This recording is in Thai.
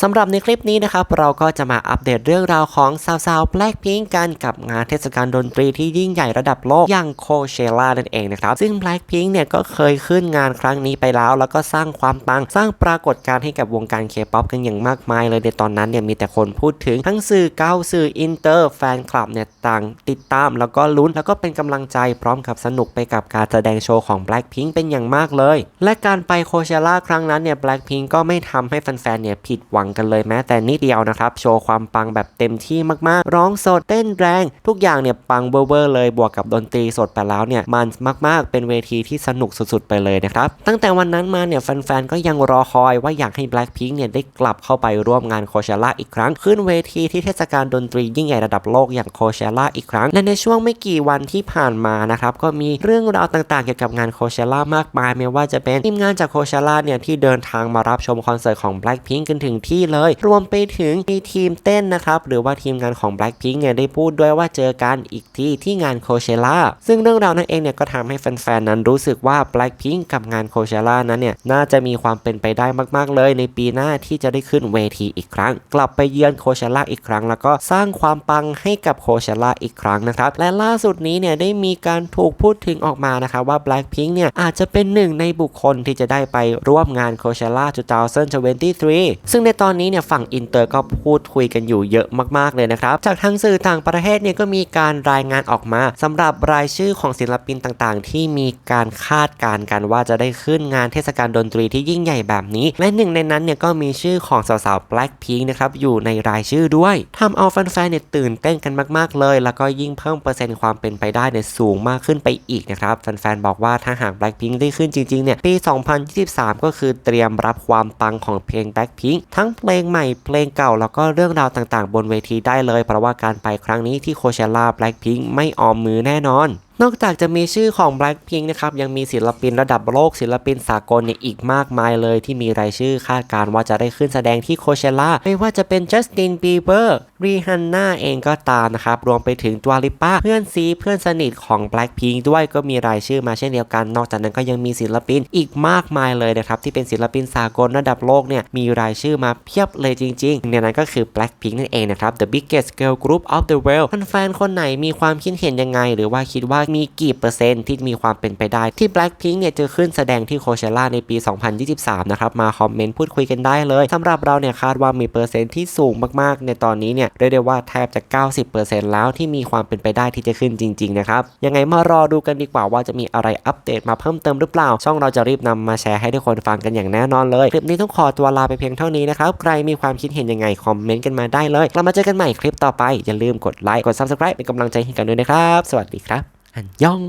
สำหรับในคลิปนี้นะครับ เราก็จะมาอัปเดตเรื่องราวของสาวๆ Blackpink กันกับงานเทศกาลดนตรีที่ยิ่งใหญ่ระดับโลกอย่างโคเชล่านั่นเองนะครับ ซึ่ง Blackpink เนี่ยก็เคยขึ้นงานครั้งนี้ไปแล้ว แล้วก็สร้างความปัง สร้างปรากฏการณ์ให้กับวงการเคป๊อปกันอย่างมากมายเลยในตอนนั้นเนี่ยมีแต่คนพูดถึงทั้งสื่อเก้าสื่ออินเตอร์แฟนคลับเนี่ยต่างติดตาม แล้วก็ลุ้นแล้วก็เป็นกำลังใจพร้อมกับสนุกไปกับการแสดงโชว์ของ Blackpink เป็นอย่างมากเลย และการไปโคเชล่าครั้งนั้นเนี่ย Blackpink ก็ไม่ทำให้แฟนๆเนี่ยผิดหวังกันเลยแม้แต่นิดเดียวนะครับ โชว์ความปังแบบเต็มที่มากๆ ร้องสดเต้นแรง ทุกอย่างเนี่ยปังเวอร์เลยบวกกับดนตรีสดไปแล้วเนี่ยมันมากๆ เป็นเวทีที่สนุกสุดๆไปเลยนะครับ ตั้งแต่วันนั้นมาเนี่ยแฟนๆก็ยังรอคอยว่าอยากให้ Blackpink เนี่ยได้กลับเข้าไปร่วมงานโคเชล่าอีกครั้ง ขึ้นเวทีที่เทศกาลดนตรียิ่งใหญ่ระดับโลกอย่างโคเชล่าอีกครั้ง และในช่วงไม่กี่วันที่ผ่านมานะครับก็มีเรื่องราวต่างๆ เกี่ยวกับงานโคเชล่ามากมายไม่ว่าจะเป็นทีมงานจากโคเชล่าเนี่ยที่เดินทางมารับชมคอนเสิร์ตของ Blackpink กันถึงทเลย รวมไปถึงมีทีมเต้นนะครับ หรือว่าทีมงานของ Blackpink เนี่ยได้พูดด้วยว่าเจอกันอีกที่ที่งานโคเชล่าซึ่งเรื่องราวนั้นเองเนี่ยก็ทำให้แฟนๆนั้นรู้สึกว่า Blackpink กับงานโคเชล่านั้นเนี่ยน่าจะมีความเป็นไปได้มากๆเลย ในปีหน้าที่จะได้ขึ้นเวทีอีกครั้ง กลับไปเยือนโคเชล่าอีกครั้ง แล้วก็สร้างความปังให้กับโคเชล่าอีกครั้งนะครับและล่าสุดนี้เนี่ยได้มีการถูกพูดถึงออกมานะครับว่า Blackpink เนี่ยอาจจะเป็นหนึ่งในบุคคลที่จะได้ไปร่วมงานโคเชล่า2023ซึ่งในตอนนี้เนี่ยฝั่งอินเตอร์ก็พูดคุยกันอยู่เยอะมากๆเลยนะครับ จากทางสื่อต่างประเทศเนี่ยก็มีการรายงานออกมาสำหรับรายชื่อของศิลปินต่างๆ ที่มีการคาดการณ์กันว่าจะได้ขึ้นงานเทศกาลดนตรีที่ยิ่งใหญ่แบบนี้ และหนึ่งในนั้นเนี่ยก็มีชื่อของสาวๆ Blackpink นะครับอยู่ในรายชื่อด้วยทำเอาแฟนๆเนี่ยตื่นเต้นกันมากๆเลย แล้วก็ยิ่งเพิ่มเปอร์เซ็นต์ความเป็นไปได้เนี่ยสูงมากขึ้นไปอีกนะครับแฟนๆบอกว่าถ้าหาก Blackpink ได้ขึ้นจริงๆเนี่ยปี 2023 ก็คือเตรียมรับความปังของเพลง Blackpink ทั้งเพลงใหม่เพลงเก่า แล้วก็เรื่องราวต่างๆ บนเวทีได้เลย เพราะว่าการไปครั้งนี้ที่โคเชล่าแบล็กพิงค์ไม่ออมมือแน่นอนนอกจากจะมีชื่อของ Blackpink นะครับ ยังมีศิลปินระดับโลกศิลปินสากลเนี่ยอีกมากมายเลยที่มีรายชื่อคาดการณ์ว่าจะได้ขึ้นแสดงที่โคเชล่าไม่ว่าจะเป็นจัสตินบีเบอร์รีฮันน่าเองก็ตามนะครับ รวมไปถึงตัวลิป้าเพื่อนซีเพื่อนสนิทของ Blackpink ด้วยก็มีรายชื่อมาเช่นเดียวกัน นอกจากนั้นก็ยังมีศิลปินอีกมากมายเลยนะครับ ที่เป็นศิลปินสากลระดับโลกเนี่ยมีรายชื่อมาเพียบเลยจริงๆในนั้นก็คือ Blackpink นั่นเองนะครับ the biggest girl group of the world แฟนๆคนไหนมีความคิดเห็นยังไง หรือว่าคิดว่ามีกี่เปอร์เซ็นต์ที่มีความเป็นไปได้ที่ Blackpink เนี่ยจะขึ้นแสดงที่โคเชล่าในปี 2023 นะครับ มาคอมเมนต์พูดคุยกันได้เลยสำหรับเราเนี่ยคาดว่ามีเปอร์เซ็นต์ที่สูงมากๆ ในตอนนี้เนี่ยเรียกได้ว่าแทบจะ 90%แล้วที่มีความเป็นไปได้ที่จะขึ้นจริงๆนะครับยังไงมารอดูกันดีกว่าว่าจะมีอะไรอัปเดตมาเพิ่มเติมหรือเปล่า ช่องเราจะรีบนำมาแชร์ให้ทุกคนฟังกันอย่างแน่นอนเลยคลิปนี้ต้องขอตัวลาไปเพียงเท่านี้นะครับใครมีความคิดเห็นยังไงคอมเมนต์กันมาได้เลยเรามาเจอกันใหม่คลิปต่อไปอย่าลืมกดไลค์กด Subscribe เป็นกำลังใจให้กันด้วยนะครับ สวัสดีครับ อันยอง